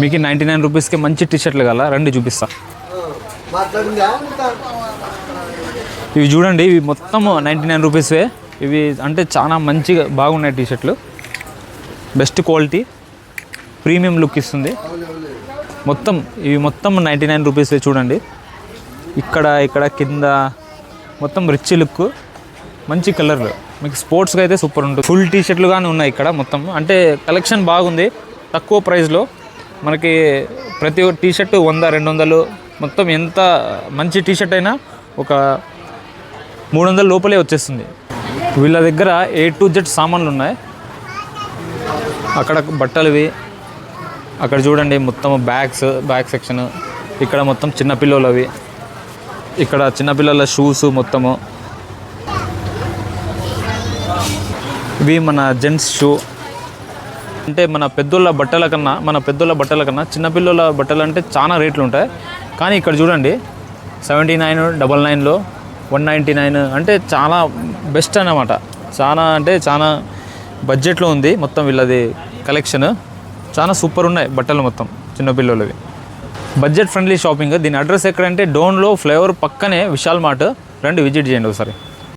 మీకు ninety nine రూపీస్కి మంచి టీ షర్ట్లు కదా రండి చూపిస్తా. ఇవి చూడండి ఇవి మొత్తం నైంటీ నైన్ రూపీస్వే. ఇవి అంటే చాలా మంచిగా బాగున్నాయి టీ షర్ట్లు బెస్ట్ క్వాలిటీ ప్రీమియం లుక్ ఇస్తుంది. మొత్తం ఇవి మొత్తం నైంటీ నైన్ రూపీస్వే చూడండి. ఇక్కడ ఇక్కడ కింద మొత్తం రిచ్ లుక్ మంచి కలర్లు మీకు స్పోర్ట్స్గా అయితే సూపర్ ఉంటుంది. ఫుల్ టీ షర్ట్లు కానీ ఉన్నాయి ఇక్కడ మొత్తం. అంటే కలెక్షన్ బాగుంది తక్కువ ప్రైస్లో. మనకి ప్రతి ఒక్క టీ షర్ట్ వంద రెండు వందలు మొత్తం ఎంత మంచి టీ షర్ట్ అయినా ఒక మూడు వందల లోపలే వచ్చేస్తుంది. వీళ్ళ దగ్గర ఏ టు జెడ్ సామాన్లు ఉన్నాయి. అక్కడ బట్టలువి అక్కడ చూడండి మొత్తం బ్యాగ్స్ బ్యాగ్ సెక్షన్ ఇక్కడ మొత్తం చిన్నపిల్లలవి ఇక్కడ చిన్నపిల్లల షూస్ మొత్తము. ఇవి మన జెంట్స్ షూ. అంటే మన పెద్దోళ్ళ బట్టల కన్నా మన పెద్దోళ్ళ బట్టల కన్నా చిన్నపిల్లల బట్టలు అంటే చాలా రేట్లు ఉంటాయి కానీ ఇక్కడ చూడండి సెవెంటీ నైన్ డబల్ నైన్లో వన్ నైంటీ నైన్ అంటే చాలా బెస్ట్ అన్నమాట. చాలా అంటే చాలా బడ్జెట్లో ఉంది మొత్తం వీళ్ళది కలెక్షన్ చాలా సూపర్ ఉన్నాయి బట్టలు మొత్తం చిన్నపిల్లలవి బడ్జెట్ ఫ్రెండ్లీ షాపింగ్ దీని అడ్రస్ ఎక్కడంటే డోన్లో ఫ్లేవర్ పక్కనే విశాల్ మార్ట్ రండి విజిట్ చేయండి ఒకసారి.